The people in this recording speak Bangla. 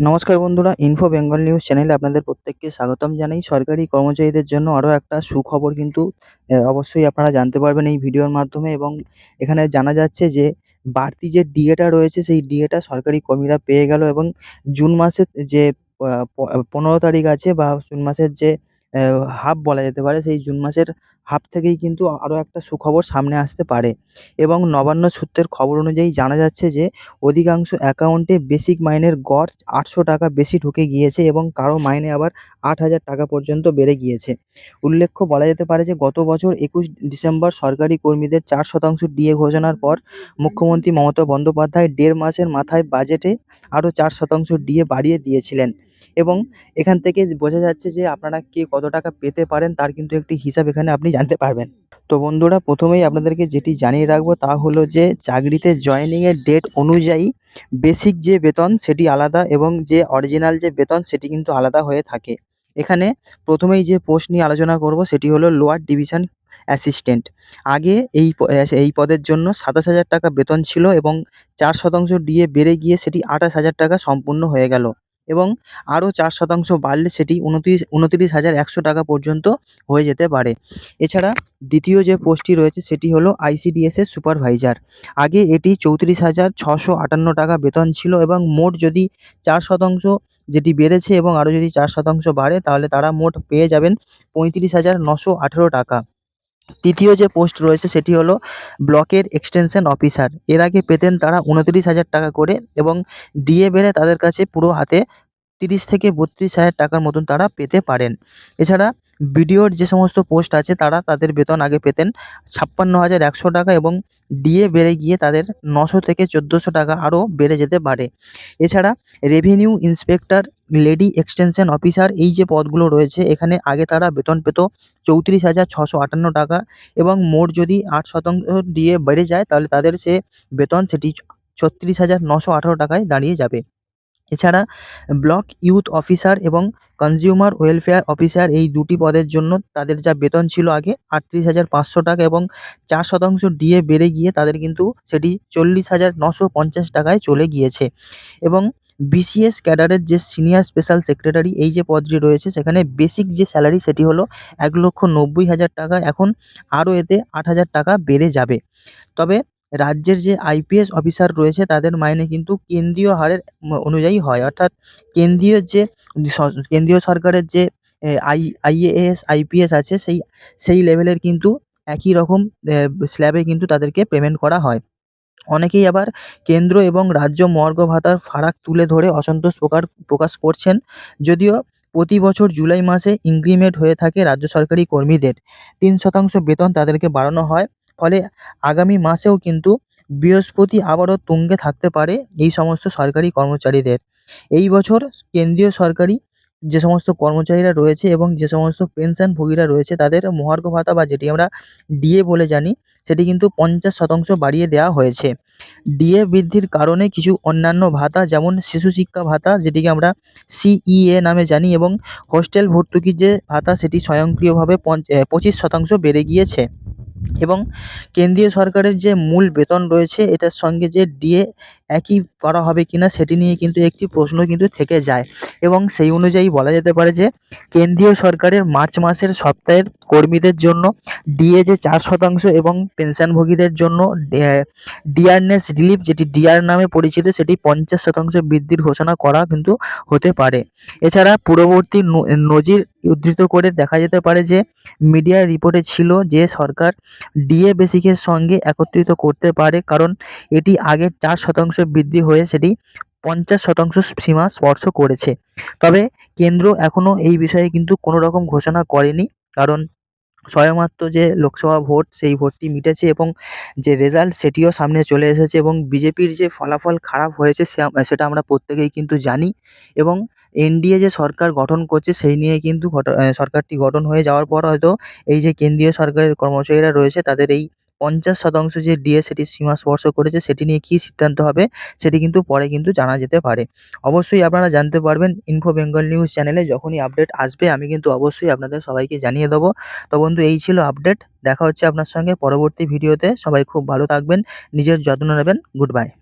নমস্কার বন্ধুরা ইনফো বেঙ্গল নিউজ চ্যানেলে আপনাদের প্রত্যেককে স্বাগতম জানাই। সরকারি কর্মচারীদের জন্য আরও একটা সুখবর কিন্তু অবশ্যই আপনারা জানতে পারবেন এই ভিডিওর মাধ্যমে এবং এখানে জানা যাচ্ছে যে, বাড়তি যে ডিএটা রয়েছে, সেই ডিএটা সরকারি কর্মীরা পেয়ে গেল এবং জুন মাসের যে পনেরো তারিখ আছে বা জুন মাসের যে হাফ বলা যেতে পারে, সেই জুন মাসের হাফ থেকেই কিন্তু আরও একটা সুখবর সামনে আসতে পারে। এবং নবান্ন সূত্রের খবর অনুযায়ী জানা যাচ্ছে যে, অধিকাংশ অ্যাকাউন্টে বেসিক মাইনের গড় আটশো টাকা বেশি ঢুকে গিয়েছে এবং কারও মাইনে আবার আট হাজার টাকা পর্যন্ত বেড়ে গিয়েছে। উল্লেখ্য বলা যেতে পারে যে, গত বছর একুশ ডিসেম্বর সরকারি কর্মীদের চার শতাংশ ডিএ ঘোষণার পর মুখ্যমন্ত্রী মমতা বন্দ্যোপাধ্যায় দেড় মাসের মাথায় বাজেটে আরও চার শতাংশ ডিএ বাড়িয়ে দিয়েছিলেন। এবং এখান থেকে বোঝা যাচ্ছে যে আপনারা কে কত টাকা পেতে পারেন, তার কিন্তু একটি হিসাব এখানে আপনি জানতে পারবেন। তো বন্ধুরা, প্রথমেই আপনাদেরকে যেটি জানিয়ে রাখব তা হলো যে, চাকরিতে জয়েনিংয়ের ডেট অনুযায়ী বেসিক যে বেতন সেটি আলাদা এবং যে অরিজিনাল যে বেতন সেটি কিন্তু আলাদা হয়ে থাকে। এখানে প্রথমেই যে পোস্ট নিয়ে আলোচনা করব সেটি হলো লোয়ার ডিভিশন অ্যাসিস্ট্যান্ট আগে এই এই পদের জন্য সাতাশ হাজার টাকা বেতন ছিল এবং চার শতাংশ ডিএ বেড়ে গিয়ে সেটি আঠাশ হাজার টাকা সম্পূর্ণ হয়ে গেল। এবং আরও চার শতাংশ বাড়লে সেটি উনত্রিশ উনত্রিশ হাজার একশো টাকা পর্যন্ত হয়ে যেতে পারে। এছাড়া দ্বিতীয় যে পোস্টটি রয়েছে সেটি হলো আইসিডিএসের সুপারভাইজার। আগে এটি চৌত্রিশ হাজার ছশো আটান্ন টাকা বেতন ছিল এবং মোট যদি চার শতাংশ যেটি বেড়েছে এবং আরও যদি চার শতাংশ বাড়ে তাহলে তারা মোট পেয়ে যাবেন পঁয়ত্রিশ হাজার নশো আঠেরো টাকা। তৃতীয় যে পোস্ট রয়েছে সেটি হলো ব্লকের এক্সটেনশন অফিসার। এর আগে পেতেন তারা উনত্রিশ হাজার টাকা করে এবং ডিএ বেড়ে তাদের কাছে পুরো হাতে তিরিশ থেকে বত্রিশ হাজার টাকার মতন তারা পেতে পারেন। এছাড়া বিডিওর যে সমস্ত পোস্ট আছে, তারা তাদের বেতন আগে পেতেন ছাপ্পান্ন হাজার একশো টাকা এবং ডিএ বেড়ে গিয়ে তাদের নশো থেকে চোদ্দোশো টাকা আরও বেড়ে যেতে পারে। এছাড়া revenue inspector lady extension officer এই যে পদগুলো রয়েছে, এখানে আগে তারা বেতন পেত চৌত্রিশ হাজার ছশো আটান্ন টাকা এবং মোট যদি আট শতাংশ দিয়ে বেড়ে যায়, তাহলে তাদের সে বেতন সেটি ছত্রিশ হাজার নশো আঠারো টাকায় দাঁড়িয়ে যাবে। এছাড়া ব্লক ইউথ অফিসার এবং কনজিউমার ওয়েলফেয়ার অফিসার এই দুটি পদের জন্য তাদের যা বেতন ছিল আগে আটত্রিশ হাজার পাঁচশো টাকা এবং চার শতাংশ ডিএ বেড়ে গিয়ে তাদের কিন্তু সেটি চল্লিশ হাজার নশো পঞ্চাশ টাকায় চলে গিয়েছে। এবং বিসিএস ক্যাডারের যে সিনিয়র স্পেশাল সেক্রেটারি এই যে পদটি রয়েছে, সেখানে বেসিক যে স্যালারি সেটি হলো এক লক্ষ নব্বই হাজার টাকা। এখন আরও এতে আট হাজার টাকা বেড়ে যাবে। তবে রাজ্যের যে আইপিএস অফিসার রয়েছে তাদের মাইনে কিন্তু কেন্দ্রীয় হারের অনুযায়ী হয়। অর্থাৎ কেন্দ্রীয় যে কেন্দ্রীয় সরকারের যে আই, আইএএস, আইপিএস আছে সেই সেই লেভেলের কিন্তু একই রকম স্ল্যাবে কিন্তু তাদেরকে পেমেন্ট করা হয়। অনেকেই আবার কেন্দ্র এবং রাজ্য মর্গ ভাতার ফারাক তুলে ধরে অসন্তোষ প্রকার, প্রকাশ করছেন। যদিও প্রতি বছর জুলাই মাসে ইনক্রিমেন্ট হয়ে থাকে রাজ্য সরকারি কর্মীদের। তিন শতাংশ বেতন তাদেরকে বাড়ানো হয়। ফলে আগামী মাসেও কিন্তু বৃহস্পতি আবারও তুঙ্গে থাকতে পারে এই সমস্ত সরকারি কর্মচারীদের। এই বছর কেন্দ্রীয় সরকারি যে সমস্ত কর্মচারীরা রয়েছে এবং যে সমস্ত পেনশনভোগীরা রয়েছে তাদের মহার্ঘ ভাতা বা যেটি আমরা ডিএ বলে জানি, সেটি কিন্তু পঞ্চাশ শতাংশ বাড়িয়ে দেওয়া হয়েছে। ডিএ বৃদ্ধির কারণে কিছু অন্যান্য ভাতা যেমন শিশু শিক্ষা ভাতা, যেটিকে আমরা সিইএ নামে জানি এবং হোস্টেল ভর্তুকির যে ভাতা, সেটি স্বয়ংক্রিয়ভাবে পঞ্চ পঁচিশ শতাংশ বেড়ে গিয়েছে। এবং কেন্দ্রীয় সরকারের যে মূল বেতন রয়েছে এটার সঙ্গে যে ডিএ একই করা হবে কিনা সেটি নিয়ে কিন্তু একটি প্রশ্ন কিন্তু থেকে যায়। এবং সেই অনুযায়ী বলা যেতে পারে যে, কেন্দ্রীয় সরকারের মার্চ মাসের সপ্তাহের কর্মীদের জন্য ডিএ যে চার শতাংশ এবং পেনশনভোগীদের জন্য ডিয়ারনেস রিলিফ, যেটি ডিআর নামে পরিচিত, সেটি পঞ্চাশ শতাংশ বৃদ্ধির ঘোষণা করা কিন্তু হতে পারে। এছাড়া পূর্ববর্তী ন- নজির উদ্ধৃত করে দেখা যেতে পারে যে, মিডিয়া রিপোর্টে ছিল যে সরকার ডিএ বেসিকের সঙ্গে একত্রিত করতে পারে, কারণ এটি আগের চার শতাংশ বৃদ্ধি হয়ে সেটি পঞ্চাশ শতাংশ সীমা স্পর্শ করেছে। তবে কেন্দ্র এখনও এই বিষয়ে কিন্তু কোনো রকম ঘোষণা করেনি, কারণ সবেমাত্র যে লোকসভা ভোট, সেই ভোটটি মিটেছে এবং যে রেজাল্ট সেটিও সামনে চলে এসেছে এবং বিজেপির যে ফলাফল খারাপ হয়েছে সেটা আমরা প্রত্যেকেই কিন্তু জানি এবং এনডিএ যে সরকার গঠন করছে সেই নিয়ে কিন্তু সরকারটি গঠন হয়ে যাওয়ার পর হয়তো এই যে কেন্দ্রীয় সরকারের কর্মচারীরা রয়েছে তাদের এই পঞ্চাশ শতাংশ যে ডিএ সীমা স্পর্শ করেছে, সেটি নিয়ে কী সিদ্ধান্ত হবে, সেটি কিন্তু পরে কিন্তু জানা যেতে পারে। অবশ্যই আপনারা জানতে পারবেন ইনফো বেঙ্গল নিউজ চ্যানেলে যখনই আপডেট আসবে, আমি কিন্তু অবশ্যই আপনাদের সবাইকে জানিয়ে দেবো। তো বন্ধু, এই ছিল আপডেট দেখা হচ্ছে আপনার সঙ্গে পরবর্তী ভিডিওতে সবাই খুব ভালো থাকবেন, নিজের যত্ন নেবেন। Good bye